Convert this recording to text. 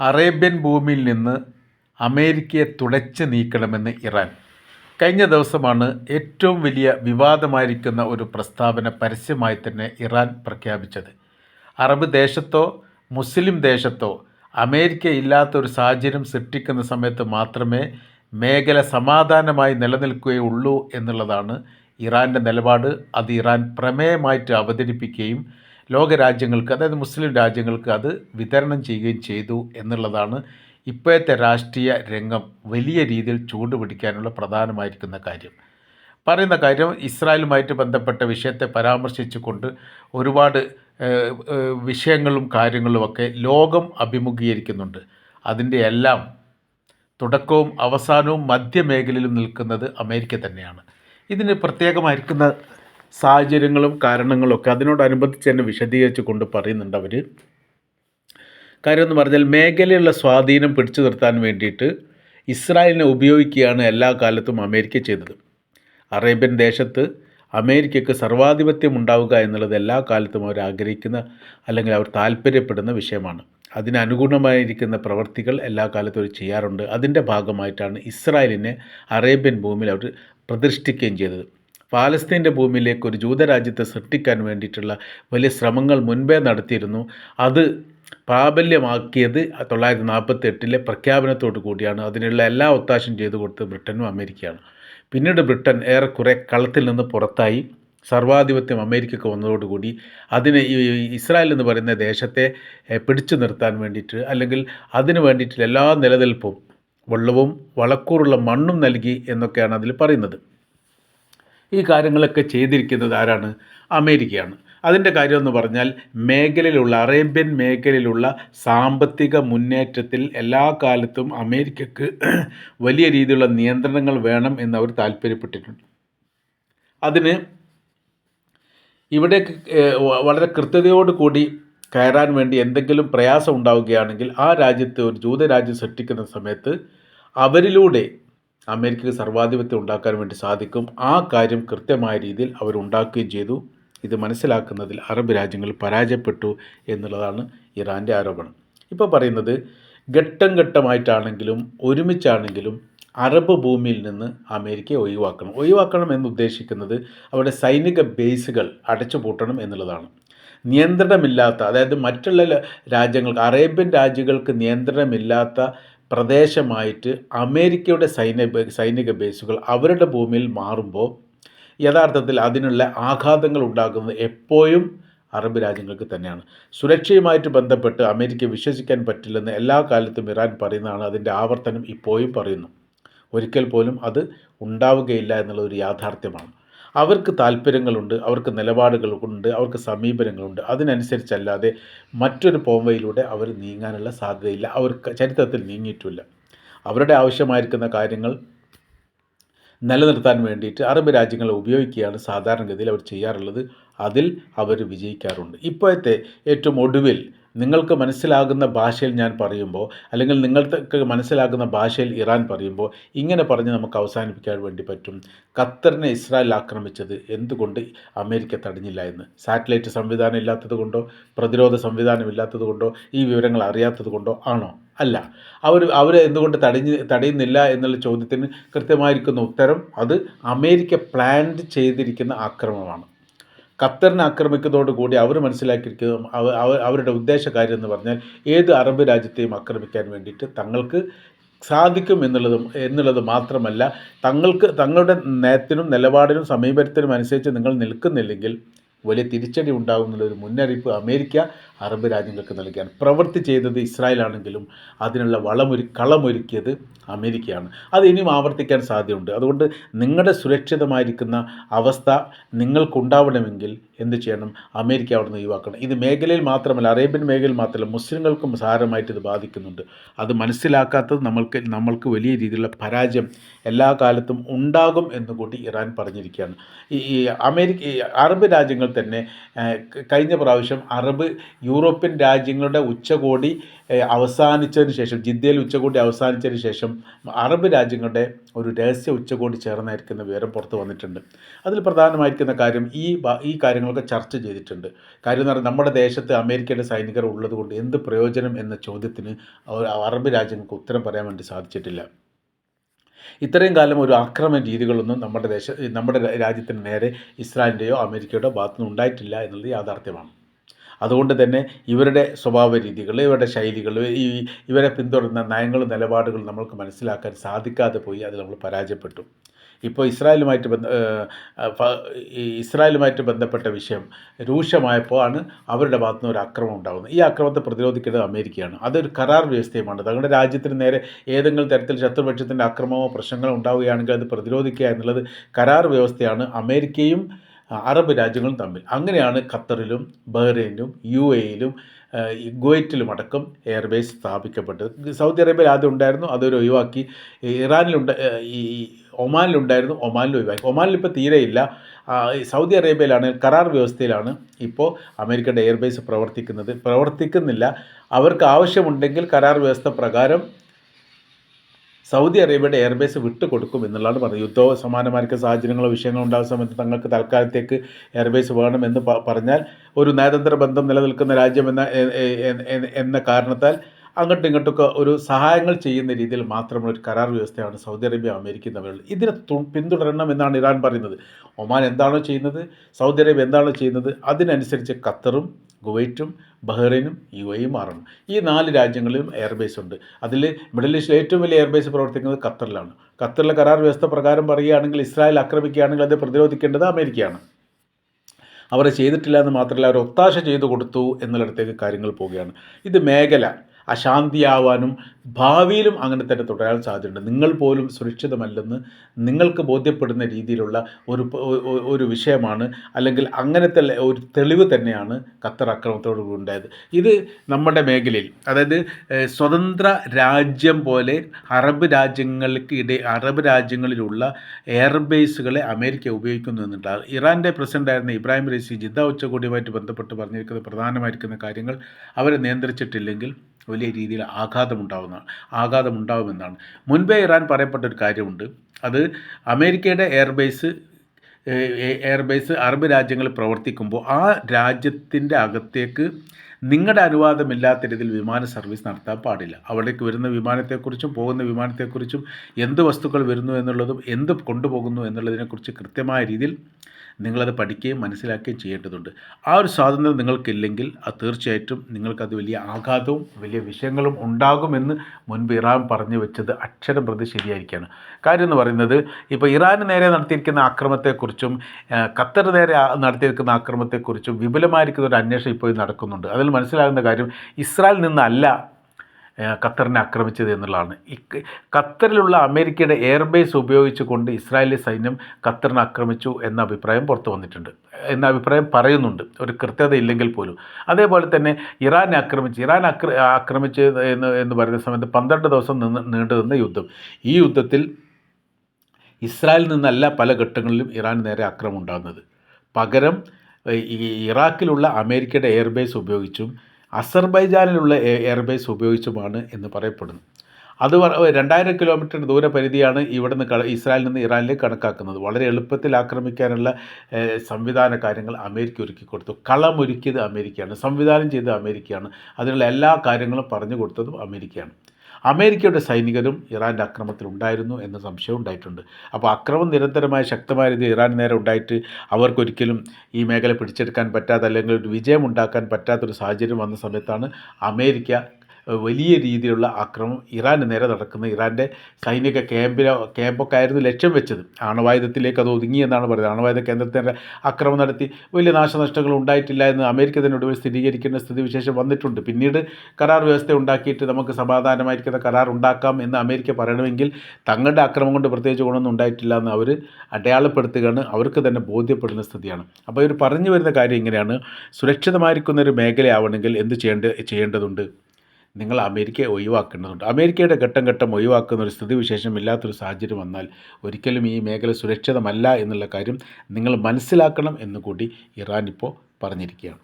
Arabian ഭൂമിയിൽ നിന്ന് അമേരിക്കയെ തുടച്ച് നീക്കണമെന്ന് ഇറാൻ. കഴിഞ്ഞ ദിവസമാണ് ഏറ്റവും വലിയ വിവാദമായിരിക്കുന്ന ഒരു പ്രസ്താവന പരസ്യമായി തന്നെ ഇറാൻ പ്രഖ്യാപിച്ചത്. അറബ് ദേശത്തോ മുസ്ലിം ദേശത്തോ അമേരിക്ക ഇല്ലാത്ത ഒരു സാഹചര്യം സൃഷ്ടിക്കുന്ന സമയത്ത് മാത്രമേ മേഖല സമാധാനമായി നിലനിൽക്കുകയുള്ളൂ എന്നുള്ളതാണ് ഇറാന്റെ നിലപാട്. അത് ഇറാൻ പ്രമേയമായിട്ട് അവതരിപ്പിക്കുകയും ലോകരാജ്യങ്ങൾക്ക് അതായത് മുസ്ലിം രാജ്യങ്ങൾക്ക് അത് വിതരണം ചെയ്യുകയും ചെയ്തു എന്നുള്ളതാണ് ഇപ്പോഴത്തെ രാഷ്ട്രീയ രംഗം വലിയ രീതിയിൽ ചൂണ്ടുപിടിക്കാനുള്ള പ്രധാനമായിരിക്കുന്ന കാര്യം. പറയുന്ന കാര്യം ഇസ്രായേലുമായിട്ട് ബന്ധപ്പെട്ട വിഷയത്തെ പരാമർശിച്ചുകൊണ്ട് ഒരുപാട് വിഷയങ്ങളും കാര്യങ്ങളുമൊക്കെ ലോകം അഭിമുഖീകരിക്കുന്നുണ്ട്. അതിന്റെ എല്ലാം തുടക്കവും അവസാനവും മധ്യമേഖലയിലും നിൽക്കുന്നത് അമേരിക്ക തന്നെയാണ്. ഇതിന് പ്രത്യേകമായിരിക്കുന്ന സാഹചര്യങ്ങളും കാരണങ്ങളും ഒക്കെ അതിനോടനുബന്ധിച്ച് തന്നെ വിശദീകരിച്ച് കൊണ്ട് പറയുന്നുണ്ട് അവർ കാര്യം എന്ന് പറഞ്ഞാൽ മേഖലയുള്ള സ്വാധീനം പിടിച്ചു നിർത്താൻ വേണ്ടിയിട്ട് ഇസ്രായേലിനെ ഉപയോഗിക്കുകയാണ് എല്ലാ കാലത്തും അമേരിക്ക ചെയ്തത്. അറേബ്യൻ ദേശത്ത് അമേരിക്കയ്ക്ക് സർവാധിപത്യം ഉണ്ടാവുക എന്നുള്ളത് എല്ലാ കാലത്തും അവർ ആഗ്രഹിക്കുന്ന അല്ലെങ്കിൽ അവർ താല്പര്യപ്പെടുന്ന വിഷയമാണ്. അതിനനുഗുണമായിരിക്കുന്ന പ്രവർത്തികൾ എല്ലാ കാലത്തും അവർ ചെയ്യാറുണ്ട്. അതിന്റെ ഭാഗമായിട്ടാണ് ഇസ്രായേലിനെ അറേബ്യൻ ഭൂമിയിൽ അവർ പ്രതിഷ്ഠിക്കുകയും ചെയ്തത്. പാലസ്തീന്റെ ഭൂമിയിലേക്ക് ഒരു ജൂതരാജ്യത്തെ സൃഷ്ടിക്കാൻ വേണ്ടിയിട്ടുള്ള വലിയ ശ്രമങ്ങൾ മുൻപേ നടത്തിയിരുന്നു. അത് പ്രാബല്യമാക്കിയത് തൊള്ളായിരത്തി നാൽപ്പത്തി എട്ടിലെ പ്രഖ്യാപനത്തോടു കൂടിയാണ്. അതിനുള്ള എല്ലാ ഒത്താശയും ചെയ്തു കൊടുത്തത് ബ്രിട്ടനും അമേരിക്കയാണ്. പിന്നീട് ബ്രിട്ടൻ ഏറെക്കുറെ കളത്തിൽ നിന്ന് പുറത്തായി. സർവാധിപത്യം അമേരിക്കയ്ക്ക് വന്നതോടുകൂടി അതിനെ ഈ ഇസ്രായേൽ എന്ന് പറയുന്ന ദേശത്തെ പിടിച്ചു നിർത്താൻ വേണ്ടിയിട്ട് അല്ലെങ്കിൽ അതിന് വേണ്ടിയിട്ടുള്ള എല്ലാ നിലനിൽപ്പും വെള്ളവും വളക്കൂറുള്ള മണ്ണും നൽകി എന്നൊക്കെയാണ് അതിൽ പറയുന്നത്. ഈ കാര്യങ്ങളൊക്കെ ചെയ്തിരിക്കുന്നത് ആരാണ്? അമേരിക്കയാണ്. അതിന്റെ കാര്യമെന്ന് പറഞ്ഞാൽ മേഖലയിലുള്ള അറേബ്യൻ മേഖലയിലുള്ള സാമ്പത്തിക മുന്നേറ്റത്തിൽ എല്ലാ കാലത്തും അമേരിക്കക്ക് വലിയ രീതിയിലുള്ള നിയന്ത്രണങ്ങൾ വേണം എന്ന് അവർ താല്പര്യപ്പെട്ടിട്ടുണ്ട്. അതിന് ഇവിടെ വളരെ കൃത്യതയോടുകൂടി കയറാൻ വേണ്ടി എന്തെങ്കിലും പ്രയാസം ഉണ്ടാവുകയാണെങ്കിൽ ആ രാജ്യത്ത് ഒരു ജൂതരാജ്യം സൃഷ്ടിക്കുന്ന സമയത്ത് അവരിലൂടെ അമേരിക്കക്ക് സർവാധിപത്യം ഉണ്ടാക്കാൻ വേണ്ടി സാധിക്കും. ആ കാര്യം കൃത്യമായ രീതിയിൽ അവരുണ്ടാക്കുകയും ചെയ്തു. ഇത് മനസ്സിലാക്കുന്നതിൽ അറബ് രാജ്യങ്ങൾ പരാജയപ്പെട്ടു എന്നുള്ളതാണ് ഇറാന്റെ ആരോപണം. ഇപ്പോൾ പറയുന്നത് ഘട്ടം ഘട്ടമായിട്ടാണെങ്കിലും ഒരുമിച്ചാണെങ്കിലും അറബ് ഭൂമിയിൽ നിന്ന് അമേരിക്കയെ ഒഴിവാക്കണം. ഒഴിവാക്കണം എന്നുദ്ദേശിക്കുന്നത് അവിടെ സൈനിക ബേസുകൾ അടച്ചുപൂട്ടണം എന്നുള്ളതാണ്. നിയന്ത്രണമില്ലാത്ത അതായത് മറ്റുള്ള രാജ്യങ്ങൾക്ക് അറേബ്യൻ രാജ്യങ്ങൾക്ക് നിയന്ത്രണമില്ലാത്ത പ്രദേശമായിട്ട് അമേരിക്കയുടെ സൈന്യ സൈനിക ബേസുകൾ അവരുടെ ഭൂമിയിൽ മാറുമ്പോൾ യഥാർത്ഥത്തിൽ അതിനുള്ള ആഘാതങ്ങൾ ഉണ്ടാകുന്നത് എപ്പോഴും അറബ് രാജ്യങ്ങൾക്ക് തന്നെയാണ്. സുരക്ഷയുമായിട്ട് ബന്ധപ്പെട്ട് അമേരിക്ക വിശ്വസിക്കാൻ പറ്റില്ലെന്ന് എല്ലാ കാലത്തും ഇറാൻ പറയുന്നതാണ് അതിന്റെ ആവർത്തനം ഇപ്പോഴും പറയുന്നു. ഒരിക്കൽ പോലും അത് ഉണ്ടാവുകയില്ല എന്നുള്ളൊരു യാഥാർത്ഥ്യമാണ്. അവർക്ക് താല്പര്യങ്ങളുണ്ട് അവർക്ക് നിലപാടുകളുണ്ട് അവർക്ക് സമീപനങ്ങളുണ്ട്. അതിനനുസരിച്ചല്ലാതെ മറ്റൊരു പോംവയിലൂടെ അവർ നീങ്ങാനുള്ള സാധ്യതയില്ല. അവർ ചരിത്രത്തിൽ നീങ്ങിയിട്ടില്ല. അവരുടെ ആവശ്യമായിരിക്കുന്ന കാര്യങ്ങൾ നിലനിർത്താൻ വേണ്ടിയിട്ട് അറബ് രാജ്യങ്ങളെ ഉപയോഗിക്കുകയാണ് സാധാരണഗതിയിൽ അവർ ചെയ്യാറുള്ളത്. അതിൽ അവർ വിജയിക്കാറുണ്ട്. ഇപ്പോഴത്തെ ഏറ്റവും ഒടുവിൽ നിങ്ങൾക്ക് മനസ്സിലാകുന്ന ഭാഷയിൽ ഞാൻ പറയുമ്പോൾ അല്ലെങ്കിൽ നിങ്ങൾക്ക് മനസ്സിലാകുന്ന ഭാഷയിൽ ഇറാൻ പറയുമ്പോൾ ഇങ്ങനെ പറഞ്ഞ് നമുക്ക് അവസാനിപ്പിക്കാൻ വേണ്ടി പറ്റും. ഖത്തറിനെ ഇസ്രായേൽ ആക്രമിച്ചത് എന്തുകൊണ്ട് അമേരിക്ക തടഞ്ഞില്ല എന്ന്? സാറ്റലൈറ്റ് സംവിധാനം ഇല്ലാത്തത് കൊണ്ടോ? പ്രതിരോധ സംവിധാനം ഇല്ലാത്തത് കൊണ്ടോ? ഈ വിവരങ്ങൾ അറിയാത്തത് കൊണ്ടോ? ആണോ? അല്ല. അവർ അവർ എന്തുകൊണ്ട് തടഞ്ഞ് തടയുന്നില്ല എന്നുള്ള ചോദ്യത്തിന് കൃത്യമായിരിക്കുന്ന ഉത്തരം അത് അമേരിക്ക പ്ലാൻഡ് ചെയ്തിരിക്കുന്ന ആക്രമണമാണ്. ഖത്തറിനെ ആക്രമിക്കുന്നതോടുകൂടി അവർ അവ- അവരുടെ ഉദ്ദേശ കാര്യം എന്ന് പറഞ്ഞാൽ ഏത് അറബ് രാജ്യത്തെയും ആക്രമിക്കാൻ വേണ്ടിയിട്ട് തങ്ങൾക്ക് സാധിക്കും എന്നുള്ളത് എന്നുള്ളത് മാത്രമല്ല തങ്ങൾക്ക് തങ്ങളുടെ നയത്തിനും നിലപാടിനും സമീപനത്തിനും അനുസരിച്ച് നിങ്ങൾ നിൽക്കുന്നില്ലെങ്കിൽ വലിയ തിരിച്ചടി ഉണ്ടാകുമെന്നുള്ള ഒരു മുന്നറിയിപ്പ് അമേരിക്ക അറബ് രാജ്യങ്ങൾക്ക് നൽകിയാണ്. പ്രവൃത്തി ചെയ്തത് ഇസ്രായേലാണെങ്കിലും അതിനുള്ള വളമൊരു കളമൊരുക്കിയത് അമേരിക്കയാണ്. അത് ഇനിയും ആവർത്തിക്കാൻ സാധ്യതയുണ്ട്. അതുകൊണ്ട് നിങ്ങളുടെ സുരക്ഷിതമായിരിക്കുന്ന അവസ്ഥ നിങ്ങൾക്കുണ്ടാവണമെങ്കിൽ എന്ത് ചെയ്യണം? അമേരിക്ക അവിടെ നിന്ന് ഒഴിവാക്കണം. ഇത് മേഖലയിൽ മാത്രമല്ല അറേബ്യൻ മേഖലയിൽ മാത്രമല്ല മുസ്ലിങ്ങൾക്കും സാരമായിട്ട് ഇത് ബാധിക്കുന്നുണ്ട്. അത് മനസ്സിലാക്കാത്തത് നമ്മൾക്ക് നമ്മൾക്ക് വലിയ രീതിയിലുള്ള പരാജയം എല്ലാ കാലത്തും ഉണ്ടാകും എന്നുകൂടി ഇറാൻ പറഞ്ഞിരിക്കുകയാണ്. ഈ അമേരിക്ക അറബ് രാജ്യങ്ങൾ തന്നെ കഴിഞ്ഞ പ്രാവശ്യം അറബ് യൂറോപ്യൻ രാജ്യങ്ങളുടെ ഉച്ചകോടി അവസാനിച്ചതിന് ശേഷം ജിദ്ദയിൽ ഉച്ചകോടി അവസാനിച്ചതിന് ശേഷം അറബ് രാജ്യങ്ങളുടെ ഒരു രഹസ്യ ഉച്ചകോടി ചേർന്നായിരിക്കുന്ന വിവരം പുറത്തു വന്നിട്ടുണ്ട്. അതിൽ പ്രധാനമായിരിക്കുന്ന കാര്യം ഈ ഈ കാര്യങ്ങളൊക്കെ ചർച്ച ചെയ്തിട്ടുണ്ട്. കാര്യം എന്ന് പറഞ്ഞാൽ നമ്മുടെ ദേശത്ത് അമേരിക്കയുടെ സൈനികർ ഉള്ളതുകൊണ്ട് എന്ത് പ്രയോജനം എന്ന ചോദ്യത്തിന് അറബ് രാജ്യങ്ങൾക്ക് ഉത്തരം പറയാൻ വേണ്ടി സാധിച്ചിട്ടില്ല. ഇത്രയും കാലം ഒരു ആക്രമണ രീതികളൊന്നും നമ്മുടെ ദേശ നമ്മുടെ രാജ്യത്തിന് നേരെ ഇസ്രായേലിന്റെയോ അമേരിക്കയുടെയോ ഭാഗത്തുനിന്ന് ഉണ്ടായിട്ടില്ല എന്നുള്ളത് യാഥാർത്ഥ്യമാണ്. അതുകൊണ്ട് തന്നെ ഇവരുടെ സ്വഭാവ രീതികൾ ഇവരുടെ ശൈലികൾ ഈ ഇവരെ പിന്തുടരുന്ന നയങ്ങളും നിലപാടുകളും നമ്മൾക്ക് മനസ്സിലാക്കാൻ സാധിക്കാതെ പോയി അത് നമ്മൾ പരാജയപ്പെട്ടു. ഇപ്പോൾ ഇസ്രായേലുമായിട്ട് ബന്ധ ഇസ്രായേലുമായിട്ട് ബന്ധപ്പെട്ട വിഷയം രൂക്ഷമായപ്പോൾ ആണ് അവരുടെ ഭാഗത്തു നിന്ന് ഒരു ആക്രമണം ഉണ്ടാകുന്നത്. ഈ ആക്രമണത്തെ പ്രതിരോധിക്കേണ്ടത് അമേരിക്കയാണ്. അതൊരു കരാർ വ്യവസ്ഥയുമാണ്. തങ്ങളുടെ രാജ്യത്തിന് നേരെ ഏതെങ്കിലും തരത്തിൽ ശത്രുപക്ഷത്തിന്റെ ആക്രമണമോ പ്രശ്നങ്ങളോ ഉണ്ടാവുകയാണെങ്കിൽ അത് പ്രതിരോധിക്കുക എന്നുള്ളത് കരാർ വ്യവസ്ഥയാണ്. അമേരിക്കയും അറബ് രാജ്യങ്ങളും തമ്മിൽ. അങ്ങനെയാണ് ഖത്തറിലും ബഹ്റൈനിലും യു എയിലും കുവൈറ്റിലും അടക്കം എയർബേസ് സ്ഥാപിക്കപ്പെട്ടത്. സൗദി അറേബ്യയിൽ ആദ്യം ഉണ്ടായിരുന്നു അതൊരു ഒഴിവാക്കി. ഇറാനിലുണ്ട് ഈ ഒമാനിലുണ്ടായിരുന്നു ഒമാനിൽ ഒഴിവാക്കി. ഒമാനിൽ ഇപ്പോൾ തീരെയില്ല സൗദി അറേബ്യയിലാണ് കരാർ വ്യവസ്ഥയിലാണ് ഇപ്പോൾ അമേരിക്കയുടെ എയർബേസ് പ്രവർത്തിക്കുന്നത്. പ്രവർത്തിക്കുന്നില്ല. അവർക്ക് ആവശ്യമുണ്ടെങ്കിൽ കരാർ വ്യവസ്ഥ പ്രകാരം സൗദി അറേബ്യയുടെ എയർബേസ് വിട്ടുകൊടുക്കും എന്നുള്ളതാണ് പറഞ്ഞത് യുദ്ധ സമാനമായിരിക്കുന്ന സാഹചര്യങ്ങളോ വിഷയങ്ങളോ ഉണ്ടാകുന്ന സമയത്ത് തങ്ങൾക്ക് തൽക്കാലത്തേക്ക് എയർബേസ് വേണമെന്ന് പറഞ്ഞാൽ ഒരു നയതന്ത്ര ബന്ധം നിലനിൽക്കുന്ന രാജ്യമെന്ന എന്ന കാരണത്താൽ അങ്ങോട്ടും ഇങ്ങോട്ടൊക്കെ ഒരു സഹായങ്ങൾ ചെയ്യുന്ന രീതിയിൽ മാത്രമുള്ള ഒരു കരാർ വ്യവസ്ഥയാണ് സൗദി അറേബ്യ അമേരിക്കയും തമ്മിലുള്ളത് ഇതിനെ പിന്തുടരണം എന്നാണ് ഇറാൻ പറയുന്നത്. ഒമാൻ എന്താണോ ചെയ്യുന്നത് സൗദി അറേബ്യ എന്താണോ ചെയ്യുന്നത് അതിനനുസരിച്ച് ഖത്തറും കുവൈറ്റും ബഹ്റൈനും യു എയും മാറണം ഈ നാല് രാജ്യങ്ങളിലും എയർബേസ് ഉണ്ട്. അതിൽ മിഡിൽ ഈസ്റ്റിൽ ഏറ്റവും വലിയ എയർബേസ് പ്രവർത്തിക്കുന്നത് ഖത്തറിലാണ്. ഖത്തറിലെ കരാർ വ്യവസ്ഥ പ്രകാരം പറയുകയാണെങ്കിൽ ഇസ്രായേൽ ആക്രമിക്കുകയാണെങ്കിൽ അത് പ്രതിരോധിക്കേണ്ടത് അമേരിക്കയാണ്. അവർ ചെയ്തിട്ടില്ല എന്ന് മാത്രമല്ല അവർ ഒത്താശ ചെയ്തു കൊടുത്തു എന്നുള്ളിടത്തേക്ക് കാര്യങ്ങൾ പോവുകയാണ്. ഇത് മേഖല. അശാന്തിയാവാനും ഭാവിയിലും അങ്ങനെ തന്നെ തുടരാൻ സാധ്യതയുണ്ട്. നിങ്ങൾ പോലും സുരക്ഷിതമല്ലെന്ന് നിങ്ങൾക്ക് ബോധ്യപ്പെടുന്ന രീതിയിലുള്ള ഒരു ഒരു വിഷയമാണ് അല്ലെങ്കിൽ അങ്ങനത്തെ ഒരു തെളിവ് തന്നെയാണ് ഖത്തർ ആക്രമണത്തോടുകൂടി ഉണ്ടായത്. ഇത് നമ്മുടെ മേഖലയിൽ അതായത് സ്വതന്ത്ര രാജ്യം പോലെ അറബ് രാജ്യങ്ങൾക്ക് ഇട അറബ് രാജ്യങ്ങളിലുള്ള എയർബേസുകളെ അമേരിക്ക ഉപയോഗിക്കുന്നു എന്നുണ്ടാകും ഇറാന്റെ പ്രസിഡന്റായിരുന്ന ഇബ്രാഹിം റൈസി ജിദ്ദ ഉച്ചകോടിയുമായിട്ട് ബന്ധപ്പെട്ട് പറഞ്ഞിരിക്കുന്ന പ്രധാനമായിരിക്കുന്ന കാര്യങ്ങൾ അവരെ നിയന്ത്രിച്ചിട്ടില്ലെങ്കിൽ വലിയ രീതിയിൽ ആഘാതമുണ്ടാവുന്ന ആഘാതമുണ്ടാവുമെന്നാണ്. മുൻപേ ഇറാൻ പറയപ്പെട്ട ഒരു കാര്യമുണ്ട്. അത് അമേരിക്കയുടെ എയർബേസ് എയർബേസ് അറബ് രാജ്യങ്ങളിൽ പ്രവർത്തിക്കുമ്പോൾ ആ രാജ്യത്തിന്റെ അകത്തേക്ക് നിങ്ങളുടെ അനുവാദമില്ലാത്ത രീതിയിൽ വിമാന സർവീസ് നടത്താൻ പാടില്ല. അവിടേക്ക് വരുന്ന വിമാനത്തെക്കുറിച്ചും പോകുന്ന വിമാനത്തെക്കുറിച്ചും എന്ത് വസ്തുക്കൾ വരുന്നു എന്നുള്ളതും എന്ത് കൊണ്ടുപോകുന്നു എന്നുള്ളതിനെക്കുറിച്ച് കൃത്യമായ രീതിയിൽ നിങ്ങളത് പഠിക്കുകയും മനസ്സിലാക്കുകയും ചെയ്യേണ്ടതുണ്ട്. ആ ഒരു സ്വാതന്ത്ര്യം നിങ്ങൾക്കില്ലെങ്കിൽ അത് തീർച്ചയായിട്ടും നിങ്ങൾക്കത് വലിയ ആഘാതവും വലിയ വിഷയങ്ങളും ഉണ്ടാകുമെന്ന് മുൻപ് ഇറാൻ പറഞ്ഞു വെച്ചത് അക്ഷരം പ്രതി ശരിയായിരിക്കുകയാണ് കാര്യം എന്ന് പറയുന്നത് ഇപ്പോൾ ഇറാന് നേരെ നടത്തിയിരിക്കുന്ന ആക്രമത്തെക്കുറിച്ചും ഖത്തർ നേരെ നടത്തിയിരിക്കുന്ന ആക്രമത്തെക്കുറിച്ചും വിപുലമായിരിക്കുന്ന ഒരു അന്വേഷണം ഇപ്പോൾ നടക്കുന്നുണ്ട്. അതിൽ മനസ്സിലാകുന്ന കാര്യം ഇസ്രായേൽ നിന്നല്ല ഖത്തറിനെ ആക്രമിച്ചത് എന്നുള്ളതാണ്. ഈ ഖത്തറിലുള്ള അമേരിക്കയുടെ എയർബേസ് ഉപയോഗിച്ചുകൊണ്ട് ഇസ്രായേലി സൈന്യം ഖത്തറിനെ ആക്രമിച്ചു എന്ന അഭിപ്രായം പുറത്തു വന്നിട്ടുണ്ട്. എന്ന അഭിപ്രായം പറയുന്നുണ്ട്. ഒരു കൃത്യത ഇല്ലെങ്കിൽ പോലും. അതേപോലെ തന്നെ ഇറാനെ ആക്രമിച്ച് ഇറാൻ ആക്ര ആക്രമിച്ച് എന്ന് എന്ന് പറയുന്ന സമയത്ത് പന്ത്രണ്ട് ദിവസം നിന്ന് നീണ്ടു നിന്ന യുദ്ധം. ഈ യുദ്ധത്തിൽ ഇസ്രായേലിൽ നിന്നല്ല പല ഘട്ടങ്ങളിലും ഇറാൻ നേരെ ആക്രമം ഉണ്ടാകുന്നത്. പകരം ഈ ഇറാഖിലുള്ള അമേരിക്കയുടെ എയർബേസ് ഉപയോഗിച്ചും അസർബൈജാനിലുള്ള എയർബേസ് ഉപയോഗിച്ചുമാണ് എന്ന് പറയപ്പെടുന്നു. അത് രണ്ടായിരം കിലോമീറ്റർ ദൂരപരിധിയാണ് ഇവിടെ നിന്ന് ഇസ്രായേലിൽ നിന്ന് ഇറാനിലേക്ക് കണക്കാക്കുന്നത്. വളരെ എളുപ്പത്തിൽ ആക്രമിക്കാനുള്ള സംവിധാന കാര്യങ്ങൾ അമേരിക്ക ഒരുക്കി കൊടുത്തു. കളമൊരുക്കിയത് അമേരിക്കയാണ് സംവിധാനം ചെയ്തത് അമേരിക്കയാണ്. അതിനുള്ള എല്ലാ കാര്യങ്ങളും പറഞ്ഞു കൊടുത്തതും അമേരിക്കയാണ്. അമേരിക്കയുടെ സൈനികരും ഇറാന്റെ ആക്രമത്തിൽ ഉണ്ടായിരുന്നു എന്ന സംശയം ഉണ്ടായിട്ടുണ്ട്. അപ്പോൾ അക്രമം നിരന്തരമായ ശക്തമായ രീതിയിൽ ഇറാൻ നേരെ ഉണ്ടായിട്ട് അവർക്കൊരിക്കലും ഈ മേഖല പിടിച്ചെടുക്കാൻ പറ്റാത്ത അല്ലെങ്കിൽ ഒരു വിജയം ഉണ്ടാക്കാൻ പറ്റാത്തൊരു സാഹചര്യം വന്ന സമയത്താണ് അമേരിക്ക വലിയ രീതിയിലുള്ള ആക്രമണം ഇറാന് നേരെ നടക്കുന്നത് ഇറാന്റെ സൈനിക ക്യാമ്പിലോ ക്യാമ്പൊക്കെ ആയിരുന്നു ലക്ഷ്യം വെച്ചത്. ആണവായുധത്തിലേക്ക് അത് ഒതുങ്ങിയെന്നാണ് പറയുന്നത്. ആണവായുധ കേന്ദ്രത്തിന്റെ ആക്രമണം നടത്തി. വലിയ നാശനഷ്ടങ്ങൾ ഉണ്ടായിട്ടില്ല എന്ന് അമേരിക്ക തന്നെ ഒടുവിൽ സ്ഥിരീകരിക്കുന്ന സ്ഥിതിവിശേഷം വന്നിട്ടുണ്ട്. പിന്നീട് കരാർ വ്യവസ്ഥ ഉണ്ടാക്കിയിട്ട് നമുക്ക് സമാധാനമായിരിക്കുന്ന കരാർ ഉണ്ടാക്കാം എന്ന് അമേരിക്ക പറയണമെങ്കിൽ തങ്ങളുടെ ആക്രമണം കൊണ്ട് പ്രത്യേകിച്ച് ഗുണമൊന്നും ഉണ്ടായിട്ടില്ല എന്ന് അവർ അടയാളപ്പെടുത്തുകയാണ്. അവർക്ക് തന്നെ ബോധ്യപ്പെടുന്ന സ്ഥിതിയാണ്. അപ്പോൾ ഇവർ പറഞ്ഞു വരുന്ന കാര്യം ഇങ്ങനെയാണ്. സുരക്ഷിതമായിരിക്കുന്ന ഒരു മേഖലയാവണമെങ്കിൽ എന്ത് ചെയ്യേണ്ട ചെയ്യേണ്ടതുണ്ട്? നിങ്ങൾ അമേരിക്കയെ ഒഴിവാക്കേണ്ടതുണ്ട്. അമേരിക്കയുടെ ഘട്ടം ഘട്ടം ഒഴിവാക്കുന്ന ഒരു സ്ഥിതിവിശേഷം ഇല്ലാത്തൊരു സാഹചര്യം വന്നാൽ ഒരിക്കലും ഈ മേഖല സുരക്ഷിതമല്ല എന്നുള്ള കാര്യം നിങ്ങൾ മനസ്സിലാക്കണം എന്നുകൂടി ഇറാൻ ഇപ്പോൾ പറഞ്ഞിരിക്കുകയാണ്.